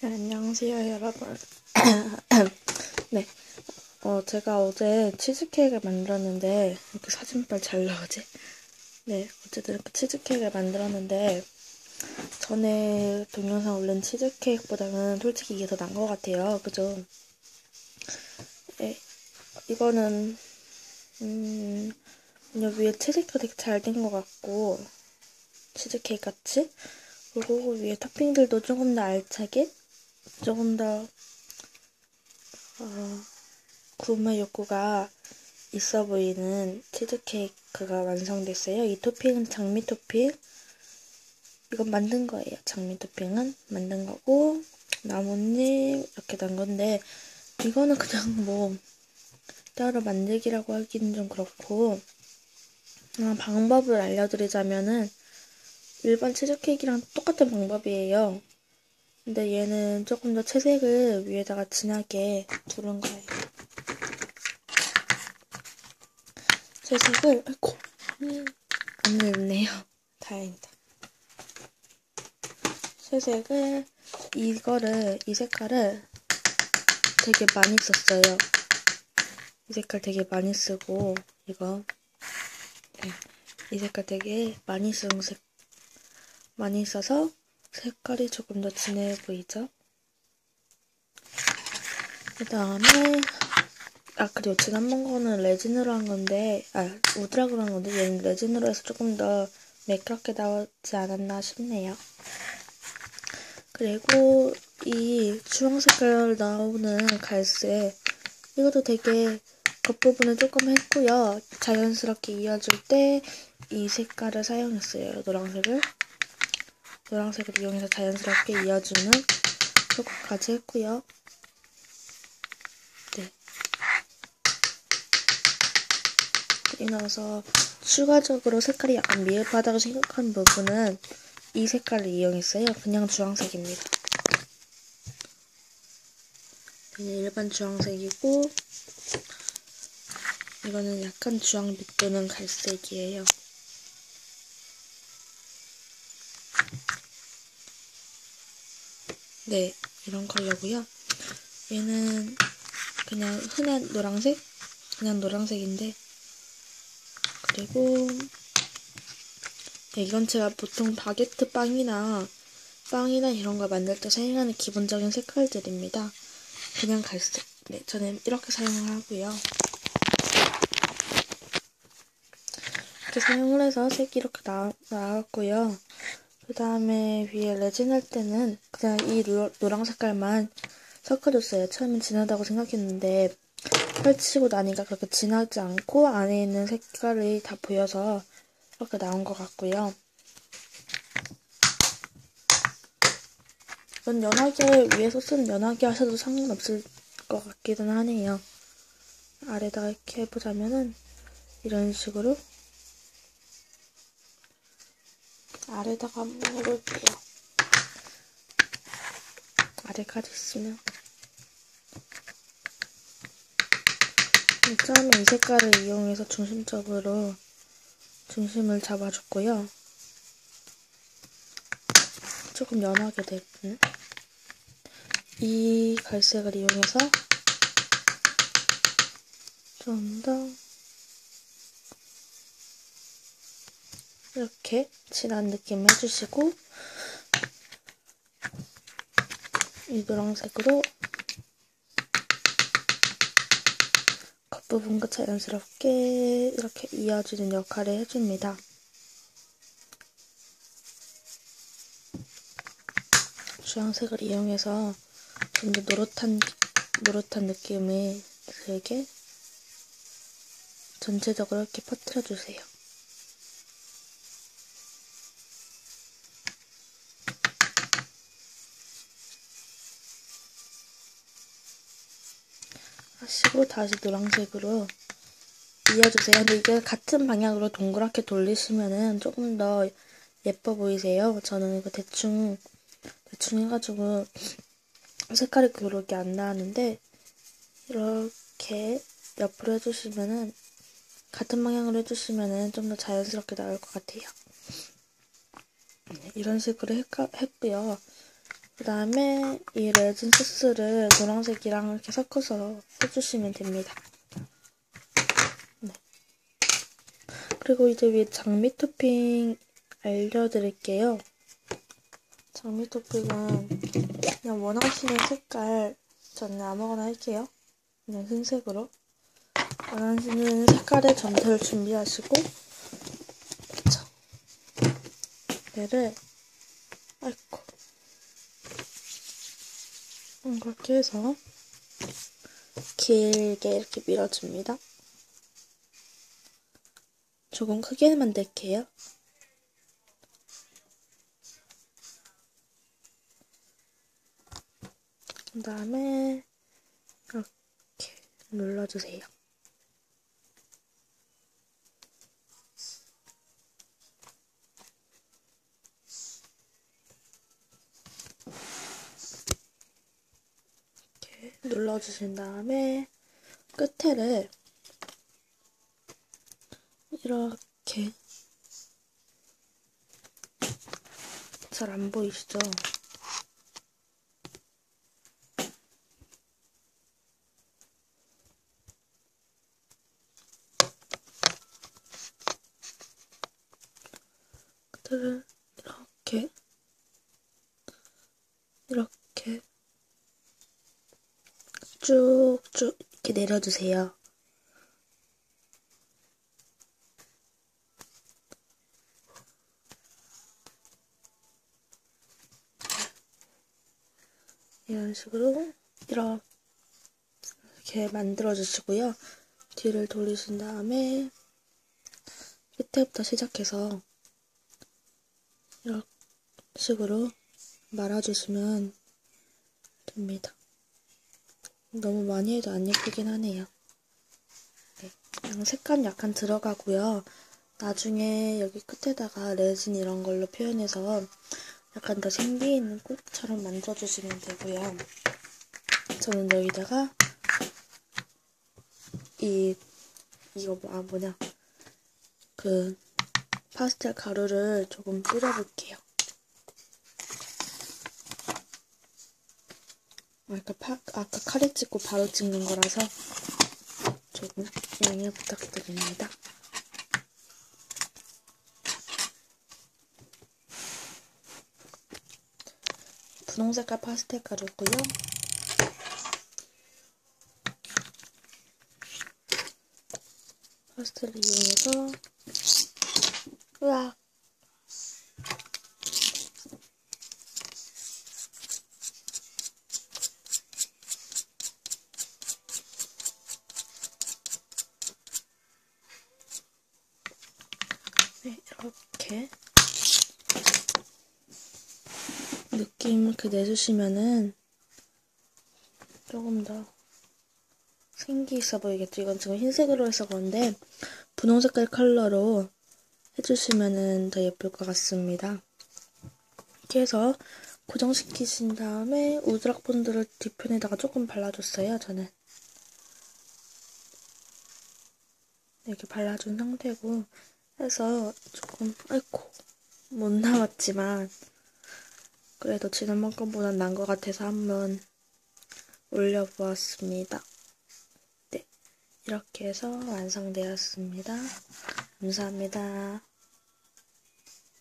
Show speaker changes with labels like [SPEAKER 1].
[SPEAKER 1] 네, 안녕하세요, 여러분. 네. 어, 제가 어제 치즈케이크를 만들었는데, 이렇게 사진빨 잘 나오지? 네, 어쨌든 이렇게 치즈케이크를 만들었는데, 전에 동영상 올린 치즈케이크보다는 솔직히 이게 더 나은 것 같아요. 그죠? 네, 이거는, 음, 그냥 위에 치즈가 되게 잘 된 것 같고, 치즈케이크 같이? 그리고 위에 토핑들도 조금 더 알차게 조금 더 어, 구매 욕구가 있어 보이는 치즈케이크가 완성됐어요. 이 토핑은 장미 토핑. 이건 만든 거예요. 장미 토핑은 만든 거고 나뭇잎 이렇게 난 건데 이거는 그냥 뭐 따로 만들기라고 하기는 좀 그렇고 어, 방법을 알려드리자면은 일반 치즈케이크랑 똑같은 방법이에요. 근데 얘는 조금 더 채색을 위에다가 진하게 두른 거예요. 채색을, 아이고, 안 늙네요. 다행이다. 채색을, 이거를, 이 색깔을 되게 많이 썼어요. 이 색깔 되게 많이 쓰고, 이거. 네. 이 색깔 되게 많이 쓴 색, 많이 써서 색깔이 조금 더 진해 보이죠? 그 다음에 아 그리고 지난번 거는 레진으로 한 건데 아 우드락으로 한 건데 얘는 레진으로 해서 조금 더 매끄럽게 나오지 않았나 싶네요. 그리고 이 주황 색깔 나오는 갈색 이것도 되게 겉부분을 조금 했고요. 자연스럽게 이어줄 때 이 색깔을 사용했어요. 노란색을. 노란색을 이용해서 자연스럽게 이어주는 효과까지 했고요. 네. 그리고 나서 추가적으로 색깔이 약간 미흡하다고 생각한 부분은 이 색깔을 이용했어요. 그냥 주황색입니다. 네, 일반 주황색이고 이거는 약간 주황빛 도는 갈색이에요. 네, 이런 컬러고요. 얘는 그냥 흔한 노란색? 그냥 노란색인데 그리고 네, 이건 제가 보통 바게트 빵이나 빵이나 이런 걸 만들 때 사용하는 기본적인 색깔들입니다. 그냥 갈색. 네, 저는 이렇게 사용을 하고요. 이렇게 사용을 해서 색이 이렇게 나, 나왔고요. 그 다음에 위에 레진 할 때는 그냥 이 노, 노랑 색깔만 섞어줬어요. 처음엔 진하다고 생각했는데 펼치고 나니까 그렇게 진하지 않고 안에 있는 색깔이 다 보여서 이렇게 나온 것 같고요. 이건 연하게 위에 소스는 연하게 하셔도 상관없을 것 같기는 하네요. 아래다가 이렇게 해보자면은 이런 식으로 아래다가 한번 해볼게요. 아래까지 있으면 처음에 이 색깔을 이용해서 중심적으로 중심을 잡아줬고요. 조금 연하게 됐군. 이 갈색을 이용해서 좀더 이렇게 진한 느낌 해주시고 이 노란색으로 겉부분과 자연스럽게 이렇게 이어주는 역할을 해줍니다. 주황색을 이용해서 좀 더 노릇한, 노릇한 느낌을 들게 전체적으로 이렇게 퍼뜨려주세요. 하시고 다시 노란색으로 이어주세요. 근데 이게 같은 방향으로 동그랗게 돌리시면은 조금 더 예뻐 보이세요. 저는 이거 대충 대충 해가지고 색깔이 그렇게 안 나왔는데 이렇게 옆으로 해주시면은 같은 방향으로 해주시면은 좀 더 자연스럽게 나올 것 같아요. 이런 식으로 했, 했고요. 그 다음에 이 레진 소스를 노란색이랑 이렇게 섞어서 해주시면 됩니다. 네. 그리고 이제 위에 장미 토핑 알려드릴게요. 장미 토핑은 그냥 원하시는 색깔 저는 아무거나 할게요. 그냥 흰색으로. 원하시는 색깔의 점토를 준비하시고 그쵸. 얘를 아이고 이렇게 해서 길게 이렇게 밀어줍니다. 조금 크게 만들게요. 그 다음에 이렇게 눌러주세요. 눌러주신 다음에 끝에를 이렇게 잘 안 보이시죠? 끝에를 이렇게 이렇게 쭉쭉 이렇게 내려주세요. 이런 식으로 이렇게 만들어 주시고요. 뒤를 돌리신 다음에 끝에부터 시작해서 이런 식으로 말아주시면 됩니다. 너무 많이 해도 안 예쁘긴 하네요. 네, 그냥 색감 약간 들어가고요. 나중에 여기 끝에다가 레진 이런 걸로 표현해서 약간 더 생기 있는 꽃처럼 만들어주시면 되고요. 저는 여기다가 이 이거 뭐, 아 뭐냐 그 파스텔 가루를 조금 뿌려볼게요. 아까, 파, 아까 카레 찍고 바로 찍는 거라서 조금 양해 부탁드립니다. 분홍색깔 파스텔 가루고요. 파스텔을 이용해서 으악 이렇게 느낌 이렇게 내주시면은 조금 더 생기 있어 보이겠죠? 이건 지금 흰색으로 해서 그런데 분홍 색깔 컬러로 해주시면은 더 예쁠 것 같습니다. 이렇게 해서 고정시키신 다음에 우드락 본드를 뒤편에다가 조금 발라줬어요, 저는. 이렇게 발라준 상태고 해서 조금 아이고 못 나왔지만 그래도 지난번 것보단 난 것 같아서 한번 올려보았습니다. 네, 이렇게 해서 완성되었습니다. 감사합니다.